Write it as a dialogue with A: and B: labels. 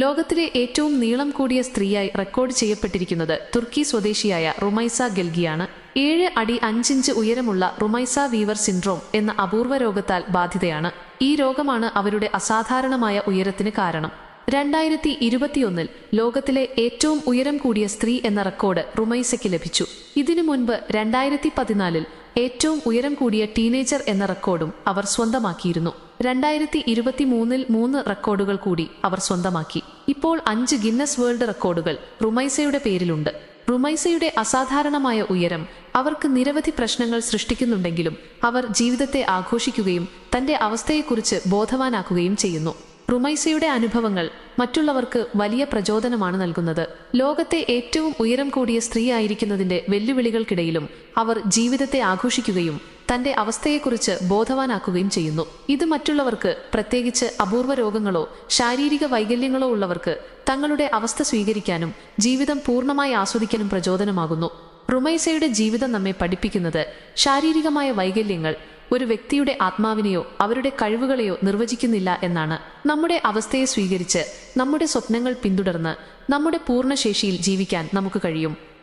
A: ലോകത്തിലെ ഏറ്റവും നീളം കൂടിയ സ്ത്രീയായി റെക്കോർഡ് ചെയ്യപ്പെട്ടിരിക്കുന്നത് തുർക്കി സ്വദേശിയായ റുമൈസ ഗൽഗിയാണ്. ഏഴ് അടി അഞ്ചിഞ്ച് ഉയരമുള്ള റുമൈസ വീവർ സിൻഡ്രോം എന്ന അപൂർവ രോഗത്താൽ ബാധിതയാണ്. ഈ രോഗമാണ് അവരുടെ അസാധാരണമായ ഉയരത്തിന് കാരണം. രണ്ടായിരത്തി ഇരുപത്തിയൊന്നിൽ ലോകത്തിലെ ഏറ്റവും ഉയരം കൂടിയ സ്ത്രീ എന്ന റെക്കോർഡ് റുമൈസയ്ക്ക് ലഭിച്ചു. ഇതിനു മുൻപ് രണ്ടായിരത്തി പതിനാലിൽ ഏറ്റവും ഉയരം കൂടിയ ടീനേജർ എന്ന റെക്കോർഡും അവർ സ്വന്തമാക്കിയിരുന്നു. രണ്ടായിരത്തി ഇരുപത്തി മൂന്നിൽ മൂന്ന് റെക്കോർഡുകൾ കൂടി അവർ സ്വന്തമാക്കി. ഇപ്പോൾ അഞ്ച് ഗിന്നസ് വേൾഡ് റെക്കോർഡുകൾ റുമൈസയുടെ പേരിലുണ്ട്. റുമൈസയുടെ അസാധാരണമായ ഉയരം അവർക്ക് നിരവധി പ്രശ്നങ്ങൾ സൃഷ്ടിക്കുന്നുണ്ടെങ്കിലും അവർ ജീവിതത്തെ ആഘോഷിക്കുകയും തന്റെ അവസ്ഥയെക്കുറിച്ച് ബോധവാനാക്കുകയും ചെയ്യുന്നു. റുമൈസയുടെ അനുഭവങ്ങൾ മറ്റുള്ളവർക്ക് വലിയ പ്രചോദനമാണ് നൽകുന്നത്. ലോകത്തെ ഏറ്റവും ഉയരം കൂടിയ സ്ത്രീ ആയിരിക്കുന്നതിന്റെ വെല്ലുവിളികൾക്കിടയിലും അവർ ജീവിതത്തെ ആഘോഷിക്കുകയും തന്റെ അവസ്ഥയെക്കുറിച്ച് ബോധവാനാക്കുകയും ചെയ്യുന്നു. ഇത് മറ്റുള്ളവർക്ക് പ്രത്യേകിച്ച് അപൂർവ രോഗങ്ങളോ ശാരീരിക വൈകല്യങ്ങളോ ഉള്ളവർക്ക് തങ്ങളുടെ അവസ്ഥ സ്വീകരിക്കാനും ജീവിതം പൂർണമായി ആസ്വദിക്കാനും പ്രചോദനമാകുന്നു. റുമൈസയുടെ ജീവിതം നമ്മെ പഠിപ്പിക്കുന്നത് ശാരീരികമായ വൈകല്യങ്ങൾ ഒരു വ്യക്തിയുടെ ആത്മാവിനെയോ അവരുടെ കഴിവുകളെയോ നിർവചിക്കുന്നില്ല എന്നാണ്. നമ്മുടെ അവസ്ഥയെ സ്വീകരിച്ച് നമ്മുടെ സ്വപ്നങ്ങൾ പിന്തുടർന്ന് നമ്മുടെ പൂർണശേഷിയിൽ ജീവിക്കാൻ നമുക്ക് കഴിയും.